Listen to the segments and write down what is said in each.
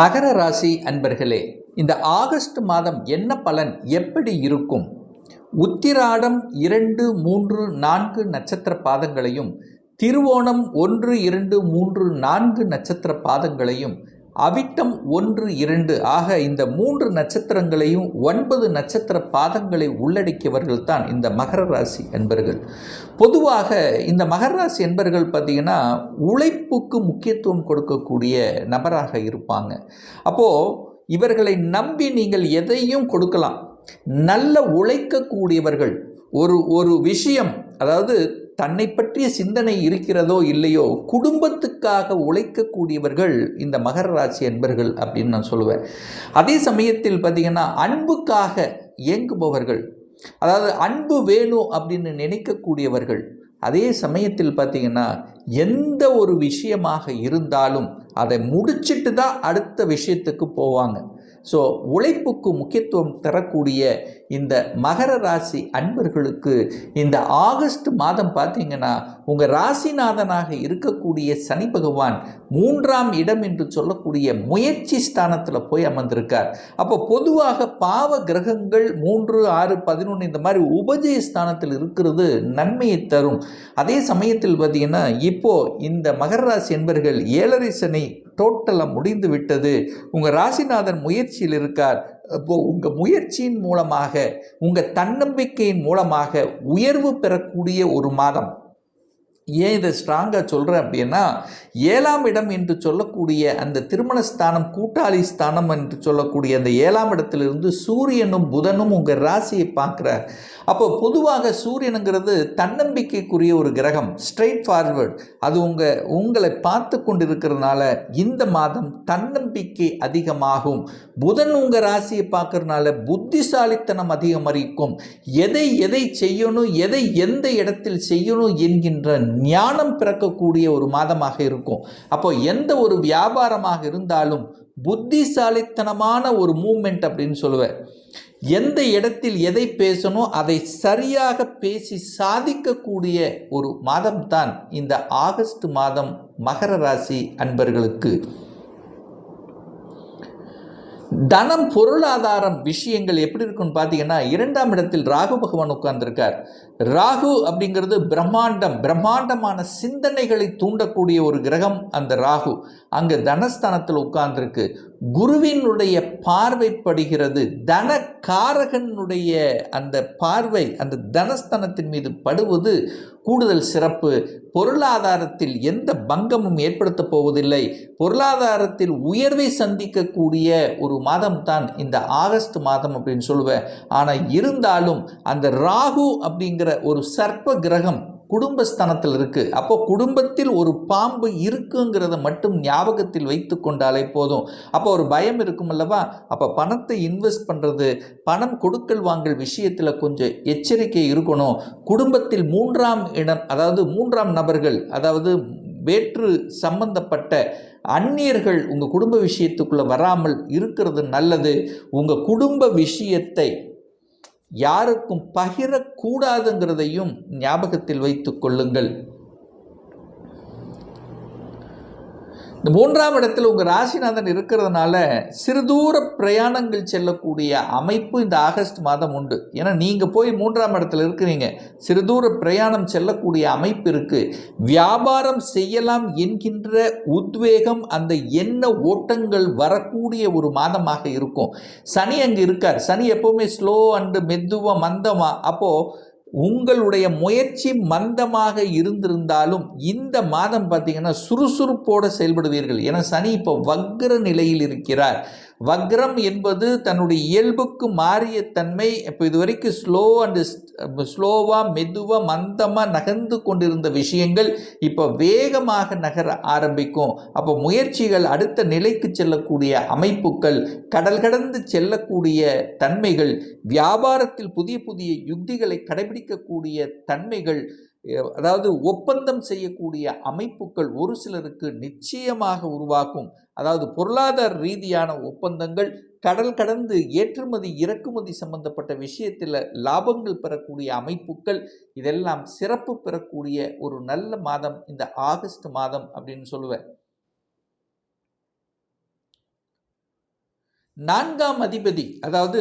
மகர ராசி அன்பர்களே இந்த ஆகஸ்ட் மாதம் என்ன பலன் எப்படி இருக்கும்? உத்திராடம் இரண்டு மூன்று நான்கு நட்சத்திர பாதங்களையும் திருவோணம் ஒன்று இரண்டு மூன்று நான்கு நட்சத்திர பாதங்களையும் அவிட்டம் ஒன்று இரண்டு. ஆக இந்த மூன்று நட்சத்திரங்களையும் ஒன்பது நட்சத்திர பாதங்களை உள்ளடக்கியவர்கள் தான் இந்த மகர ராசி என்பர்கள். பொதுவாக இந்த மகர ராசி என்பர்கள் பார்த்திங்கன்னா உழைப்புக்கு முக்கியத்துவம் கொடுக்கக்கூடிய நபராக இருப்பாங்க. அப்போது இவர்களை நம்பி நீங்கள் எதையும் கொடுக்கலாம். நல்ல உழைக்கக்கூடியவர்கள். ஒரு ஒரு விஷயம் அதாவது தன்னை பற்றிய சிந்தனை இருக்கிறதோ இல்லையோ குடும்பத்துக்காக உழைக்கக்கூடியவர்கள் இந்த மகர ராசி என்பர்கள் அப்படின்னு நான் சொல்லுவேன். அதே சமயத்தில் பார்த்திங்கன்னா அன்புக்காக இயங்குபவர்கள் அதாவது அன்பு வேணும் அப்படின்னு நினைக்கக்கூடியவர்கள் அதே சமயத்தில் பார்த்திங்கன்னா எந்த ஒரு விஷயமாக இருந்தாலும் அதை முடிச்சிட்டு தான் அடுத்த விஷயத்துக்கு போவாங்க. ஸோ உழைப்புக்கு முக்கியத்துவம் தரக்கூடிய இந்த மகர ராசி அன்பர்களுக்கு இந்த ஆகஸ்ட் மாதம் பார்த்தீங்கன்னா உங்கள் ராசிநாதனாக இருக்கக்கூடிய சனி பகவான் மூன்றாம் இடம் என்று சொல்லக்கூடிய முயற்சி ஸ்தானத்தில் போய் அமர்ந்திருக்கார். அப்போ பொதுவாக பாவ கிரகங்கள் மூன்று ஆறு பதினொன்று இந்த மாதிரி உபஜய ஸ்தானத்தில் இருக்கிறது நன்மையை தரும். அதே சமயத்தில் பார்த்தீங்கன்னா இப்போது இந்த மகர ராசி என்பர்கள் ஏழரை சனி டோட்டலாக முடிந்து விட்டது. உங்கள் ராசிநாதன் முயற்சியில் இருக்கார். அப்போது உங்கள் முயற்சியின் மூலமாக உங்கள் தன்னம்பிக்கையின் மூலமாக உயர்வு பெறக்கூடிய ஒரு மாதம். ஏன் இதை ஸ்ட்ராங்காக சொல்கிறேன் அப்படின்னா ஏழாம் இடம் என்று சொல்லக்கூடிய அந்த திருமண ஸ்தானம் கூட்டாளி ஸ்தானம் என்று சொல்லக்கூடிய அந்த ஏழாம் இடத்திலிருந்து சூரியனும் புதனும் உங்கள் ராசியை பார்க்குறார். அப்போ பொதுவாக சூரியனுங்கிறது தன்னம்பிக்கைக்குரிய ஒரு கிரகம் ஸ்ட்ரெயிட் ஃபார்வர்ட் அது உங்கள் உங்களை பார்த்து கொண்டிருக்கிறதுனால இந்த மாதம் தன்னம்பிக்கை அதிகமாகும். புதன் உங்கள் ராசியை பார்க்கறதுனால புத்திசாலித்தனம் அதிகமரிக்கும். எதை எதை செய்யணும் எதை எந்த இடத்தில் செய்யணும் என்கின்ற ஞானம் பிறக்கக்கூடிய ஒரு மாதமாக இருக்கும். அப்போ எந்த ஒரு வியாபாரமாக இருந்தாலும் புத்திசாலித்தனமான ஒரு மூமெண்ட் அப்படின்னு சொல்லுவேன். எந்த இடத்தில் எதை பேசணும் அதை சரியாக பேசி சாதிக்கக்கூடிய ஒரு மாதம்தான் இந்த ஆகஸ்ட் மாதம் மகர ராசி அன்பர்களுக்கு. தனம் பொருளாதாரம் விஷயங்கள் எப்படி இருக்குன்னு பார்த்தீங்கன்னா இரண்டாம் இடத்தில் ராகு பகவான் உட்கார்ந்துருக்கார். ராகு அப்படிங்கிறது பிரம்மாண்டம் பிரம்மாண்டமான சிந்தனைகளை தூண்டக்கூடிய ஒரு கிரகம் அந்த ராகு. அங்கே தனஸ்தானத்தில் உட்கார்ந்துருக்கு. குருவினுடைய பார்வை படுகிறது. தனக்காரகனுடைய அந்த பார்வை அந்த தனஸ்தனத்தின் மீது படுவது கூடுதல் சிறப்பு. பொருளாதாரத்தில் எந்த பங்கமும் ஏற்படுத்தப் போவதில்லை. பொருளாதாரத்தில் உயர்வை சந்திக்கக்கூடிய ஒரு மாதம் தான் இந்த ஆகஸ்ட் மாதம் அப்படின்னு சொல்லுவேன். ஆனால் இருந்தாலும் அந்த ராகு அப்படிங்கிற ஒரு சர்ப்ப கிரகம் குடும்பஸ்தானத்தில் இருக்குது அப்போ குடும்பத்தில் ஒரு பாம்பு இருக்குங்கிறத மட்டும் ஞாபகத்தில் வைத்து கொண்டாலே போதும். அப்போ ஒரு பயம் இருக்கும் அல்லவா? அப்போ பணத்தை இன்வெஸ்ட் பண்ணுறது பணம் கொடுக்கல் வாங்கல் விஷயத்தில் கொஞ்சம் எச்சரிக்கை இருக்கணும். குடும்பத்தில் மூன்றாம் இடம் அதாவது மூன்றாம் நபர்கள் அதாவது வேற்று சம்பந்தப்பட்ட அந்நியர்கள் உங்கள் குடும்ப விஷயத்துக்குள்ளே வராமல் இருக்கிறது நல்லது. உங்கள் குடும்ப விஷயத்தை யாருக்கும் பகிரக்கூடாதுங்கிறதையும் ஞாபகத்தில் வைத்து கொள்ளுங்கள். இந்த மூன்றாம் இடத்தில் உங்கள் ராசிநாதன் இருக்கிறதுனால சிறுதூர பிரயாணங்கள் செல்லக்கூடிய அமைப்பு இந்த ஆகஸ்ட் மாதம் உண்டு. ஏன்னா நீங்கள் போய் மூன்றாம் இடத்துல இருக்கிறீங்க. சிறுதூர பிரயாணம் செல்லக்கூடிய அமைப்பு இருக்குது வியாபாரம் செய்யலாம் என்கின்ற உத்வேகம் அந்த எண்ண ஓட்டங்கள் வரக்கூடிய ஒரு மாதமாக இருக்கும். சனி அங்கே இருக்கார். சனி எப்போவுமே ஸ்லோ அண்டு மெதுவாக மந்தமாக அப்போது உங்களுடைய முயற்சி மந்தமாக இருந்திருந்தாலும் இந்த மாதம் பார்த்தீங்கன்னா சுறுசுறுப்போடு செயல்படுவீர்கள். ஏன்னா சனி இப்போ வக்ர நிலையில் இருக்கிறார். வக்ரம் என்பது தன்னுடைய இயல்புக்கு மாறிய தன்மை. இப்போ இது வரைக்கும் ஸ்லோ அண்டு ஸ்லோவாக மெதுவாக மந்தமாக நகர்ந்து கொண்டிருந்த விஷயங்கள் இப்போ வேகமாக நகர ஆரம்பிக்கும். அப்போ முயற்சிகள் அடுத்த நிலைக்கு செல்லக்கூடிய அமைப்புகள் கடல் கடந்து செல்லக்கூடிய தன்மைகள் வியாபாரத்தில் புதிய புதிய யுக்திகளை கடைபிடிக்கக்கூடிய தன்மைகள் அதாவது ஒப்பந்தம் செய்யக்கூடிய அமைப்புகள் ஒரு சிலருக்கு நிச்சயமாக உருவாக்கும். அதாவது பொருளாதார ரீதியான ஒப்பந்தங்கள் கடல் கடந்து ஏற்றுமதி இறக்குமதி சம்பந்தப்பட்ட விஷயத்தில் லாபங்கள் பெறக்கூடிய அமைப்புகள் இதெல்லாம் சிறப்பு பெறக்கூடிய ஒரு நல்ல மாதம் இந்த ஆகஸ்ட் மாதம் அப்படின்னு சொல்லுவேன். நான்காம் அதிபதி அதாவது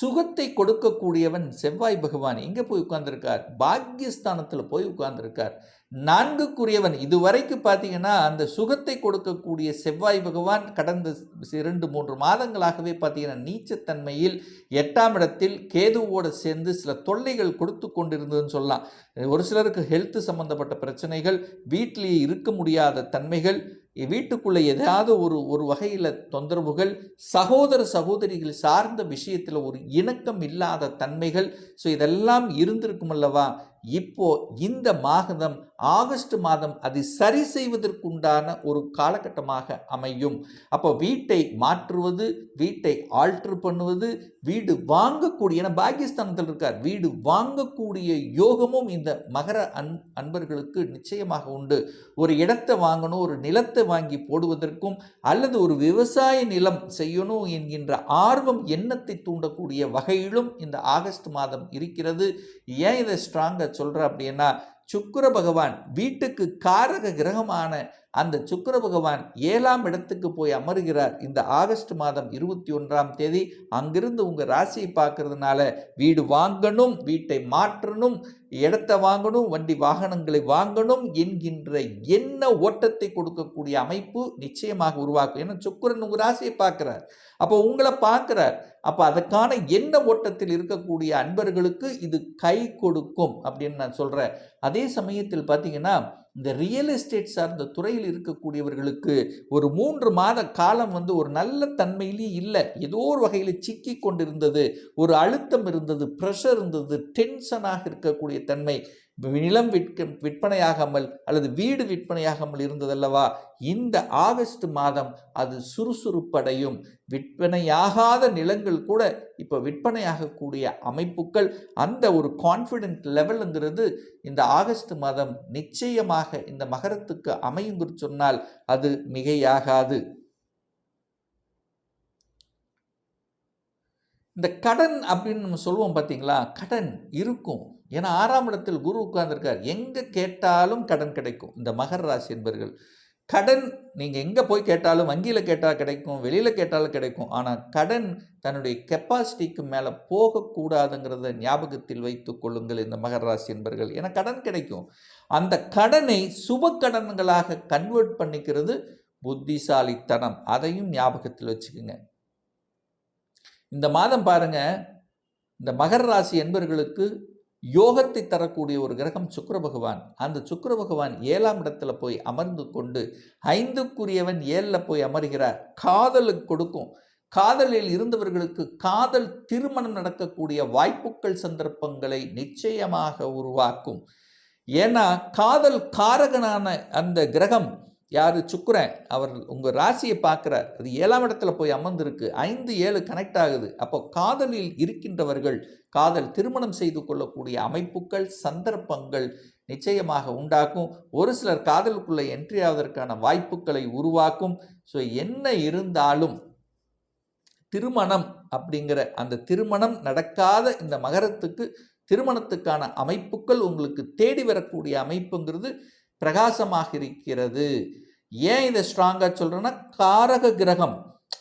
சுகத்தை கொடுக்கக்கூடியவன் செவ்வாய் பகவான் எங்கே போய் உட்கார்ந்துருக்கார்? பாக்யஸ்தானத்தில் போய் உட்கார்ந்துருக்கார். நான்குக்குரியவன். இதுவரைக்கும் பார்த்தீங்கன்னா அந்த சுகத்தை கொடுக்கக்கூடிய செவ்வாய் பகவான் கடந்த இரண்டு மூன்று மாதங்களாகவே பார்த்தீங்கன்னா நீச்சத்தன்மையில் எட்டாம் இடத்தில் கேதுவோடு சேர்ந்து சில தொல்லைகள் கொடுத்து கொண்டிருந்ததுன்னு சொல்லலாம். ஒரு சிலருக்கு ஹெல்த் சம்பந்தப்பட்ட பிரச்சனைகள் வீட்டிலேயே இருக்க முடியாத தன்மைகள் வீட்டுக்குள்ளே ஏதாவது ஒரு ஒரு வகையில் தொந்தரவுகள் சகோதர சகோதரிகள் சார்ந்த விஷயத்தில் ஒரு இணக்கம் இல்லாத தன்மைகள் ஸோ இதெல்லாம் இருந்திருக்கும் அல்லவா இப்போ இந்த மாதம் ஆகஸ்ட் மாதம் அதை சரி செய்வதற்குண்டான ஒரு காலகட்டமாக அமையும். அப்போ வீட்டை மாற்றுவது வீட்டை ஆல்ட்ரு பண்ணுவது வீடு வாங்கக்கூடிய ஏன்னா பாகிஸ்தானத்தில் இருக்கார் வீடு வாங்கக்கூடிய யோகமும் இந்த மகர அன் அன்பர்களுக்கு நிச்சயமாக உண்டு. ஒரு இடத்தை வாங்கணும் ஒரு நிலத்தை வாங்கி போடுவதற்கும் அல்லது ஒரு விவசாய நிலம் செய்யணும் என்கின்ற ஆர்வம் எண்ணத்தை தூண்டக்கூடிய வகையிலும் இந்த ஆகஸ்ட் மாதம் இருக்கிறது. ஏன் இதை ஸ்ட்ராங்காக சொல்கிறேன் அப்படின்னா சுக்கிர பகவான் வீட்டுக்கு காரக கிரகமான அந்த சுக்கிர பகவான் ஏழாம் இடத்துக்கு போய் அமருகிறார். இந்த ஆகஸ்ட் மாதம் இருபத்தி ஒன்றாம் தேதி அங்கிருந்து உங்கள் ராசியை பார்க்கறதுனால வீடு வாங்கணும் வீட்டை மாற்றணும் இடத்தை வாங்கணும் வண்டி வாகனங்களை வாங்கணும் என்கின்ற என்ன ஓட்டத்தை கொடுக்கக்கூடிய அமைப்பு நிச்சயமாக உருவாக்கும். ஏன்னா சுக்கரன் உங்கள் ராசியை பார்க்குறார். அப்போ உங்களை பார்க்குறார். அப்போ அதற்கான என்ன ஓட்டத்தில் இருக்கக்கூடிய அன்பர்களுக்கு இது கை கொடுக்கும் அப்படின்னு நான் சொல்கிறேன் அதே சமயத்தில் பார்த்தீங்கன்னா இந்த ரியல் எஸ்டேட் சார்ந்த துறையில் இருக்கக்கூடியவர்களுக்கு ஒரு மூன்று மாத காலம் வந்து ஒரு நல்ல தன்மையிலேயே இல்லை. ஏதோ ஒரு வகையில் சிக்கி கொண்டிருந்தது ஒரு அழுத்தம் இருந்தது ப்ரெஷர் இருந்தது டென்ஷனாக இருக்கக்கூடிய தன்மை. நிலம் விற்க விற்பனையாகாமல் அல்லது வீடு விற்பனையாகாமல் இருந்ததல்லவா? இந்த ஆகஸ்ட் மாதம் அது சுறுசுறுப்படையும். விற்பனையாகாத நிலங்கள் கூட இப்போ விற்பனையாகக்கூடிய அமைப்புகள் அந்த ஒரு கான்ஃபிடென்ட் லெவலுங்கிறது இந்த ஆகஸ்ட் மாதம் நிச்சயமாக இந்த மகரத்துக்கு அமையும் சொன்னால் அது மிகையாகாது. இந்த கடன் அப்படின்னு நம்ம சொல்லுவோம் பார்த்தீங்களா? கடன் இருக்கும். ஏன்னா ஆறாம் இடத்தில் குரு உட்கார்ந்துருக்கார். எங்கே கேட்டாலும் கடன் கிடைக்கும். இந்த மகர ராசி என்பர்கள். கடன் நீங்கள் எங்கே போய் கேட்டாலும் வங்கியில் கேட்டால் கிடைக்கும் வெளியில் கேட்டாலும் கிடைக்கும். ஆனால் கடன் தன்னுடைய கெப்பாசிட்டிக்கு மேலே போகக்கூடாதுங்கிறத ஞாபகத்தில் வைத்து கொள்ளுங்கள் இந்த மகர ராசி என்பர்கள். ஏன்னா கடன் கிடைக்கும். அந்த கடனை சுப கடன்களாக கன்வெர்ட் பண்ணிக்கிறது புத்திசாலித்தனம். அதையும் ஞாபகத்தில் வச்சுக்கோங்க. இந்த மாதம் பாருங்க இந்த மகர ராசி என்பர்களுக்கு யோகத்தை தரக்கூடிய ஒரு கிரகம் சுக்கர பகவான். அந்த சுக்கர பகவான் ஏழாம் இடத்துல போய் அமர்ந்து கொண்டு ஐந்துக்குரியவன் ஏழில் போய் அமர்கிறார். காதலுக்கு கொடுக்கும். காதலில் இருந்தவர்களுக்கு காதல் திருமணம் நடக்கக்கூடிய வாய்ப்புகள் சந்தர்ப்பங்களை நிச்சயமாக உருவாக்கும். ஏன்னா காதல் காரகனான அந்த கிரகம் யார்? சுக்குரன். அவர் உங்கள் ராசியை பார்க்குறார். அது ஏழாம் இடத்துல போய் அமர்ந்திருக்கு. ஐந்து ஏழு கனெக்ட் ஆகுது. அப்போ காதலில் இருக்கின்றவர்கள் காதல் திருமணம் செய்து கொள்ளக்கூடிய அமைப்புகள் சந்தர்ப்பங்கள் நிச்சயமாக உண்டாக்கும் ஒரு சிலர் காதலுக்குள்ளே என்ட்ரி ஆவதற்கான வாய்ப்புகளை உருவாக்கும். ஸோ என்ன இருந்தாலும் திருமணம் அப்படிங்கிற அந்த திருமணம் நடக்காத இந்த மகரத்துக்கு திருமணத்துக்கான அமைப்புகள் உங்களுக்கு தேடி வரக்கூடிய அமைப்புங்கிறது பிரகாசமாக இருக்கிறது ஏன் இதை ஸ்ட்ராங்காக சொல்கிறேன்னா காரக கிரகம்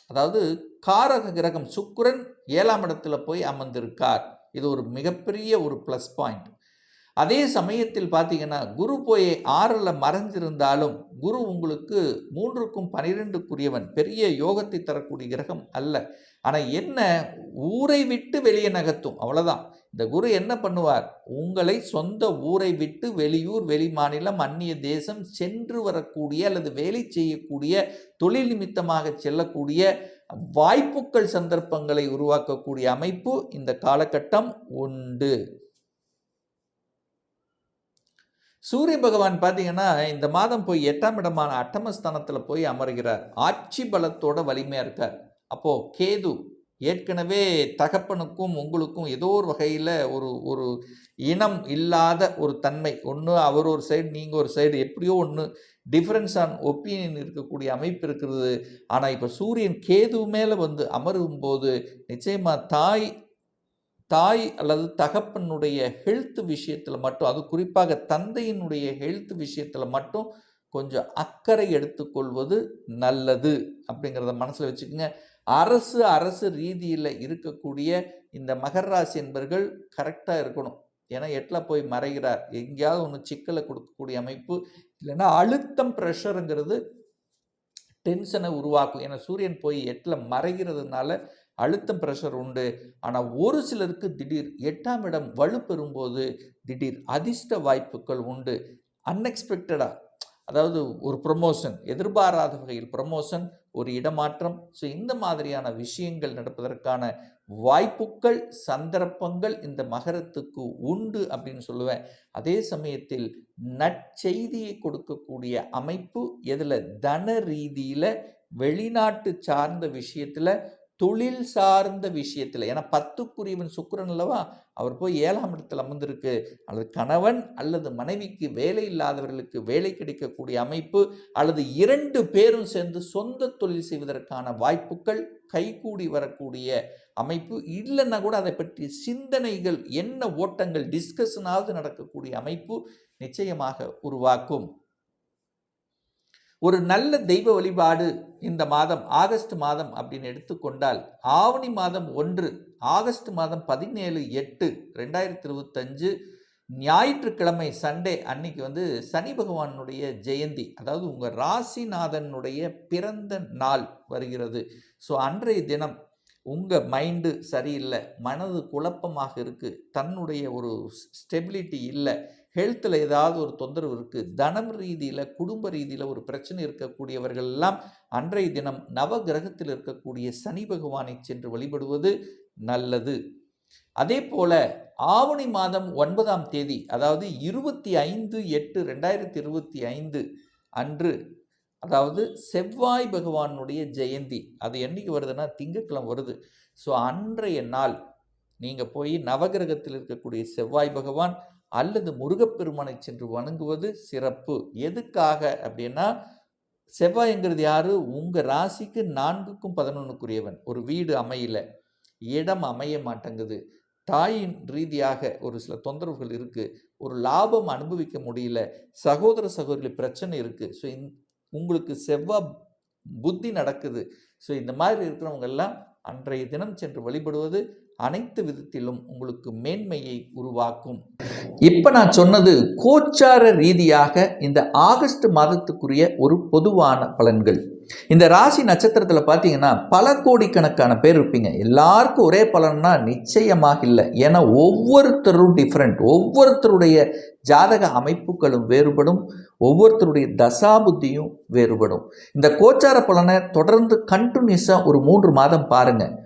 அதாவது காரக கிரகம் சுக்கரன் ஏழாம் இடத்துல போய் அமர்ந்திருக்கார். இது ஒரு மிகப்பெரிய ஒரு ப்ளஸ் பாயிண்ட் அதே சமயத்தில் பார்த்தீங்கன்னா குரு போய் ஆறில் மறைஞ்சிருந்தாலும் குரு உங்களுக்கு மூன்றுக்கும் பனிரெண்டுக்குரியவன் பெரிய யோகத்தை தரக்கூடிய கிரகம் அல்ல. ஆனால் என்ன? ஊரை விட்டு வெளியே நகர்த்தும் அவ்வளோதான் இந்த குரு என்ன பண்ணுவார்? உங்களை சொந்த ஊரை விட்டு வெளியூர் வெளி மாநிலம் அந்நிய தேசம் சென்று வரக்கூடிய அல்லது வேலை செய்யக்கூடிய தொழில் நிமித்தமாக செல்லக்கூடிய வாய்ப்புகள் சந்தர்ப்பங்களை உருவாக்கக்கூடிய அமைப்பு இந்த காலகட்டம் உண்டு. சூரிய பகவான் பார்த்தீங்கன்னா இந்த மாதம் போய் எட்டாம் இடமான அட்டமஸ்தானத்தில் போய் அமர்கிறார். ஆட்சி பலத்தோட வலிமையாக இருக்கார். அப்போது கேது ஏற்கனவே தகப்பனுக்கும் உங்களுக்கும் ஏதோ ஒரு வகையில் ஒரு ஒரு இனம் இல்லாத ஒரு தன்மை. ஒன்று அவர் ஒரு சைடு நீங்கள் ஒரு சைடு எப்படியோ ஒன்று டிஃப்ரென்ஸ் ஆன் ஒப்பீனியன் இருக்கக்கூடிய அமைப்பு இருக்கிறது. ஆனால் இப்போ சூரியன் கேது மேலே வந்து அமரும் போது நிச்சயமாக தாய் தாய் அல்லது தகப்பனுடைய ஹெல்த் விஷயத்தில் மட்டும் அது குறிப்பாக தந்தையினுடைய ஹெல்த் விஷயத்தில் மட்டும் கொஞ்சம் அக்கறை எடுத்துக்கொள்வது நல்லது அப்படிங்கிறத மனசில் வச்சுக்கோங்க. அரசு அரசு ரீதியில் இருக்கக்கூடிய இந்த மகர ராசி என்பர்கள் கரெக்டாக இருக்கணும். ஏன்னா எட்டில் போய் மறைகிறார். எங்கேயாவது ஒன்று சிக்கலை கொடுக்கக்கூடிய அமைப்பு. இல்லைன்னா அழுத்தம் ப்ரெஷருங்கிறது டென்ஷனை உருவாக்கும். ஏன்னா சூரியன் போய் எட்டில் மறைகிறதுனால அழுத்தம் ப்ரெஷர் உண்டு. ஆனால் ஒரு சிலருக்கு திடீர் எட்டாம் இடம் வலுப்பெறும்போது திடீர் அதிர்ஷ்ட வாய்ப்புகள் உண்டு. அன்எக்ஸ்பெக்டடாக அதாவது ஒரு ப்ரொமோஷன் எதிர்பாராத வகையில் ப்ரொமோஷன் ஒரு இடமாற்றம். ஸோ இந்த மாதிரியான விஷயங்கள் நடப்பதற்கான வாய்ப்புகள் சந்தர்ப்பங்கள் இந்த மகரத்துக்கு உண்டு அப்படின்னு சொல்லுவேன். அதே சமயத்தில் நற்செய்தியை கொடுக்கக்கூடிய அமைப்பு எதில்? தன ரீதியில் வெளிநாட்டு சார்ந்த விஷயத்தில் தொழில் சார்ந்த விஷயத்தில் ஏன்னா பத்துக்குரியவன் சுக்கரன் அல்லவா அவர் போய் ஏழாம் இடத்தில் அமர்ந்திருக்கு. அல்லது கணவன் அல்லது மனைவிக்கு வேலை இல்லாதவர்களுக்கு வேலை கிடைக்கக்கூடிய அமைப்பு அல்லது இரண்டு பேரும் சேர்ந்து சொந்த தொழில் செய்வதற்கான வாய்ப்புகள் கைகூடி வரக்கூடிய அமைப்பு. இல்லைன்னா கூட அதை பற்றி சிந்தனைகள் என்ன ஓட்டங்கள் டிஸ்கஷனாவது நடக்கக்கூடிய அமைப்பு நிச்சயமாக உருவாக்கும். ஒரு நல்ல தெய்வ வழிபாடு இந்த மாதம் ஆகஸ்ட் மாதம் அப்படின்னு எடுத்துக்கொண்டால் ஆவணி மாதம் ஒன்று ஆகஸ்ட் மாதம் பதினேழு எட்டு ரெண்டாயிரத்தி இருபத்தஞ்சு ஞாயிற்றுக்கிழமை சண்டே அன்னைக்கு வந்து சனி பகவானுடைய ஜெயந்தி அதாவது உங்கள் ராசிநாதனுடைய பிறந்த நாள் வருகிறது. ஸோ அன்றைய தினம் உங்கள் மைண்டு சரியில்லை மனது குழப்பமாக இருக்குது தன்னுடைய ஒரு ஸ்டெபிலிட்டி இல்லை ஹெல்த்தில் ஏதாவது ஒரு தொந்தரவு இருக்குது தனம் ரீதியில் குடும்ப ரீதியில் ஒரு பிரச்சனை இருக்கக்கூடியவர்கள் எல்லாம் அன்றைய தினம் நவ கிரகத்தில் இருக்கக்கூடிய சனி பகவானை சென்று வழிபடுவது நல்லது. அதே போல ஆவணி மாதம் ஒன்பதாம் தேதி அதாவது இருபத்தி ஐந்து எட்டு ரெண்டாயிரத்தி இருபத்தி ஐந்து அன்று அதாவது செவ்வாய் பகவானுடைய ஜெயந்தி. அது என்னைக்கு வருதுன்னா திங்கட்கிழமை வருது. ஸோ அன்றைய நாள் நீங்கள் போய் நவகிரகத்தில் இருக்கக்கூடிய செவ்வாய் பகவான் அல்லது முருகப்பெருமானை சென்று வணங்குவது சிறப்பு. எதுக்காக அப்படின்னா செவ்வாய்ங்கிறது யாரு? உங்கள் ராசிக்கு நான்குக்கும் பதினொன்றுக்குரியவன் ஒரு வீடு அமையல. இடம் அமைய மாட்டேங்குது. தாயின் ரீதியாக ஒரு சில தொந்தரவுகள் இருக்குது ஒரு லாபம் அனுபவிக்க முடியல. சகோதர சகோதரி பிரச்சனை இருக்குது ஸோ உங்களுக்கு செவ்வாய் புத்தி நடக்குது. ஸோ இந்த மாதிரி இருக்கிறவங்க எல்லாம் அன்றைய தினம் சென்று வழிபடுவது அனைத்து விதத்திலும் உங்களுக்கு மேன்மையை உருவாக்கும். இப்போ நான் சொன்னது கோச்சார ரீதியாக இந்த ஆகஸ்ட் மாதத்துக்குரிய ஒரு பொதுவான பலன்கள். இந்த ராசி நட்சத்திரத்தில் பார்த்தீங்கன்னா பல கோடிக்கணக்கான பேர் இருப்பீங்க. எல்லாருக்கும் ஒரே பலன்னா நிச்சயமாக இல்லை. ஏன்னா ஒவ்வொருத்தரும் டிஃப்ரெண்ட் ஒவ்வொருத்தருடைய ஜாதக அமைப்புகளும் வேறுபடும். ஒவ்வொருத்தருடைய தசாபுத்தியும் வேறுபடும். இந்த கோச்சார பலனை தொடர்ந்து கண்டினியூஸாக ஒரு மூன்று மாதம் பாருங்கள்